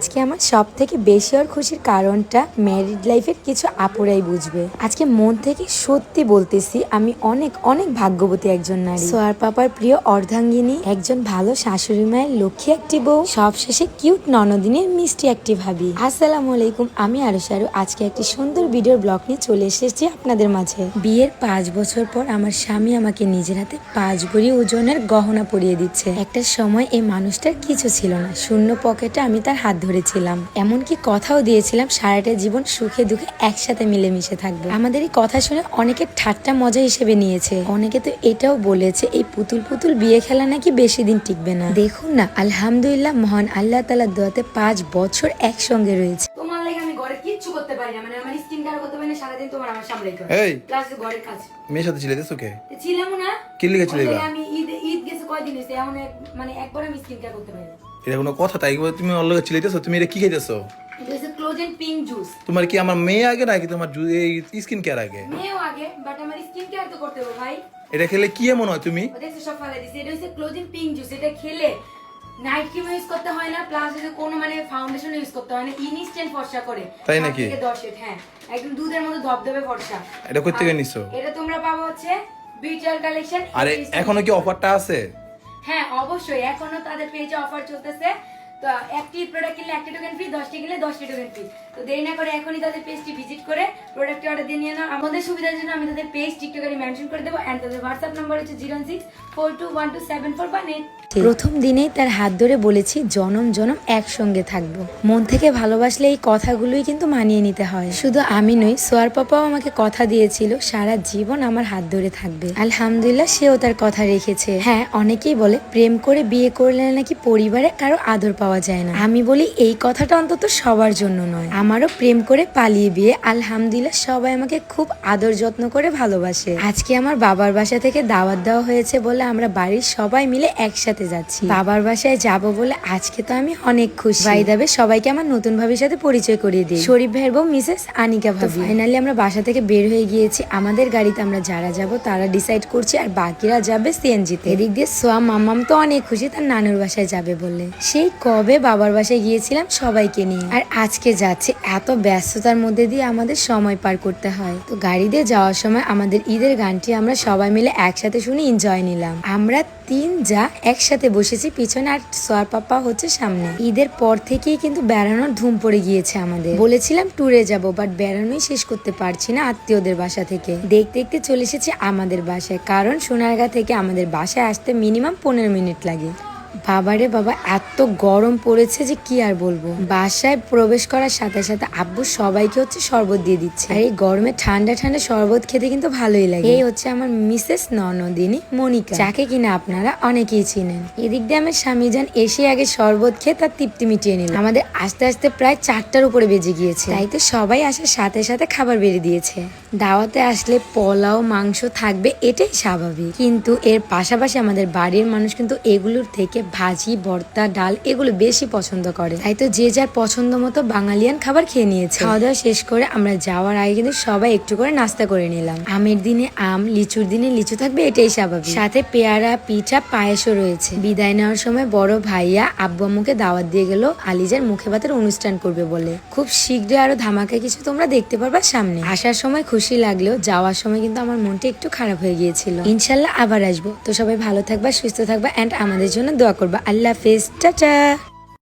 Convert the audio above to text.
আজকে আমার সব থেকে বেশি আর খুশির কারণটা ম্যারিড লাইফের কিছু আপুরাই বুঝবে। আজকে মন থেকে সত্যি বলতেছি, আমি অনেক অনেক ভাগ্যবতী একজন নারী। সোয়ার পাপার প্রিয় অর্ধাঙ্গিনী, একজন ভালো শাশুড়ি মায়ের লক্ষ্মী একটি বউ, সবশেষে কিউট ননদিনের মিষ্টি একটি ভাবি। আসসালামু আলাইকুম, আমি আরও সারু আজকে একটি সুন্দর ভিডিওর ব্লগ নিয়ে চলে এসেছি আপনাদের মাঝে। বিয়ের পাঁচ বছর পর আমার স্বামী আমাকে নিজের হাতে পাঁচ ভরি ওজনের গহনা পরিয়ে দিচ্ছে। একটা সময় এই মানুষটার কিছু ছিল না। শূন্য পকেটে আমি তার হাত ধরেছিলাম। এমনকি কথাও দিয়েছিলাম সারাটা জীবন সুখে দুঃখে একসাথে মিলেমিশে থাকব। আমাদের এই কথা শুনে অনেকে ঠাট্টা মজা হিসেবে নিয়েছে। অনেকে তো এটাও বলেছে এই পুতুল পুতুল বিয়ে খেলা নাকি বেশি দিন টিকবে না। দেখুন না আলহামদুলিল্লাহ মহান আল্লাহ তালা দোয়াতে পাঁচ বছর একসঙ্গে রয়েছে। তোমার লাগে আমি ঘরে কিচ্ছু করতে পারি না মানে আমার স্কিন কেয়ার করতে পারি না সারাদিন তোমার আমার সামলাই করে এই! প্লাস ঘরের কাজ। মেয়ের সাথে ছিলে তোকে তো ছিলাম না। কি লিখে ছিলে ওই এবার? জায়গায় আমি ঈদ ঈদ গেছে কয়দিন এমন মানে একবার আমি স্কিন কেয়ার করতে পারি না। এটা কোনো কথা তাই তুমি অল্লগ চিলাইতেছো? তুমি এটা কি খাইতেছো? ক্লোজেন পিঙ্ক জুস তোমার কি আমার মেয়ে আগে নাকি তোমার স্কিন কেয়ার আগে? মেয়েও আগে বাট আমার স্কিন কেয়ার তো করতে হবে ভাই। এটা খেলে কি এমন হয় তুমি? দেখছ সব ফেলে দিছে। এটা হচ্ছে ক্লোজেন পিঙ্ক জুস এটা খেলে নাইট ক্রিম ইউজ করতে হয় না প্লাস কোনো মানে ফাউন্ডেশন ইউজ করতে হয় না। ইনস্ট্যান্ট ফর্সা করে। তাই নাকি? হ্যাঁ। একদম দুধের মতো ধবধবে ফর্সা। এটা কই থেকে নিছো? এটা তোমরা পাবো হচ্ছে কালেকশন আরে এখনও কি অফারটা আছে? হ্যাঁ অবশ্যই। এখনও তাদের পেজে অফার চলতেছে। তো একটি প্রোডাক্ট কিনলে একটি টোকেন ফ্রি দশটি কিনলে দশটি টোকেন ফ্রি তো দেরি না করে এখনই তাদের পেজটি ভিজিট করে প্রোডাক্টটি অর্ডার দিয়ে নিয়ে নাও। আমাদের সুবিধার জন্য আমি তাদের পেজ টিকটকারে মেনশন করে দেবো অ্যান্ড তাদের হোয়াটসঅ্যাপ নাম্বার হচ্ছে zero six four two one two seven four one eight প্রথম দিনেই তার হাত ধরে বলেছি জনম জনম একসঙ্গে থাকব। মন থেকে ভালোবাসলে এই কথাগুলোই কিন্তু মানিয়ে নিতে হয়। শুধু আমি নই সোয়ার পাপাও আমাকে কথা দিয়েছিল সারা জীবন আমার হাত ধরে থাকবে। আলহামদুলিল্লাহ সেও তার কথা রেখেছে। হ্যাঁ অনেকেই বলে প্রেম করে বিয়ে করলে নাকি পরিবারে কারও আদর পাওয়া যায় না? আমি বলি এই কথাটা অন্তত সবার জন্য নয়। আমারও প্রেম করে পালিয়ে বিয়ে। আলহামদুলিল্লাহ সবাই আমাকে খুব আদর যত্ন করে ভালোবাসে। আজকে আমার বাবার বাসা থেকে দাওয়াত দেওয়া হয়েছে বলে আমরা বাড়ির সবাই মিলে একসাথে যাচ্ছি। বাবার বাসায় যাব বলে আজকে তো আমি অনেক খুশি। ভাই দাবে সবাইকে আমার নতুন ভাবির সাথে পরিচয় করিয়ে দিই। শরীফ ভাইয়ের বউ মিসেস আনিকা ভাবি। ফাইনালি আমরা বাসা থেকে বের হয়ে গিয়েছি। আমাদের গাড়িতে আমরা যারা যাব তারা ডিসাইড করছি আর বাকিরা যাবে সিএনজিতে। এদিক দিয়ে সোয়া মাম্মাম তো অনেক খুশি তার নানুর বাসায় যাবে বলে। সেই কবে বাবার বাসায় গিয়েছিলাম সবাইকে নিয়ে। আর আজকে যাচ্ছে এত ব্যস্ততার মধ্যে দিয়ে আমাদের সময় পার করতে হয়। তো গাড়ি দিয়ে যাওয়ার সময় আমাদের ঈদের গানটি আমরা সবাই মিলে একসাথে শুনে এনজয় নিলাম। আমরা তিন যা একসাথে বসেছি, পিছনে আর সোয়ার পাপা হচ্ছে সামনে। ঈদের পর থেকেই কিন্তু বেড়ানোর ধুম পড়ে গিয়েছে আমাদের। বলেছিলাম ট্যুরে যাব বাট বেড়ানোই শেষ করতে পারছি না আত্মীয়দের বাসা থেকে। দেখতে দেখতে চলে এসেছি আমাদের বাসায়, কারণ সোনারগাঁ থেকে আমাদের বাসায় আসতে মিনিমাম পনেরো মিনিট লাগে। বাবারে বাবা, এত গরম পড়েছে যে কি আর বলব? বাসায় প্রবেশ করার সাথে সাথে আব্বু সবাইকে হচ্ছে শরবত দিয়ে দিচ্ছে। আর এই গরমে ঠান্ডা ঠান্ডা শরবত খেতে কিন্তু ভালোই লাগে। এই হচ্ছে আমার মিসেস ননদিনী মনিকা। যাকে কিনা আপনারা অনেকেই চিনেন। এদিক দিয়ে আমার স্বামী যান এসে আগে শরবত খেয়ে তার তৃপ্তি মিটিয়ে নিল। আমাদের আস্তে আস্তে প্রায় চারটার উপরে বেজে গিয়েছে। তাই তো সবাই আসার সাথে সাথে খাবার বেড়ে দিয়েছে। দাওয়াতে আসলে পোলাও, মাংস থাকবে, এটাই স্বাভাবিক। কিন্তু এর পাশাপাশি আমাদের বাড়ির মানুষ কিন্তু এগুলোর থেকে ভাজি, ভর্তা, ডাল এগুলো বেশি পছন্দ করে। তাই তো যে যার পছন্দ মতো বাঙালিয়ান খাবার খেয়ে নিয়েছে। খাওয়া দাওয়া শেষ করে আমরা যাওয়ার আগে কিন্তু সবাই একটু করে নাস্তা করে নিলাম। আমের দিনে আম, লিচুর দিনে লিচু থাকবে, এটাই স্বাভাবিক। সাথে পেয়ারা, পিঠা, পায়েসও রয়েছে। বিদায় নেওয়ার সময় বড় ভাইয়া আব্বু আম্মুকে দাওয়াত দিয়ে গেল, আলিজার মুখে ভাতের অনুষ্ঠান করবে বলে। খুব শীঘ্রই আরও ধামাকা কিছু তোমরা দেখতে পারবা সামনে। আসার সময় খুশি লাগলেও যাওয়ার সময় কিন্তু আমার মনটা একটু খারাপ হয়ে গিয়েছিল। ইনশাল্লাহ আবার আসব। তো সবাই ভালো থাকবা, সুস্থ থাকবা এন্ড আমাদের জন্য দোয়া করবা। আল্লাহ হাফেজ। টাটা।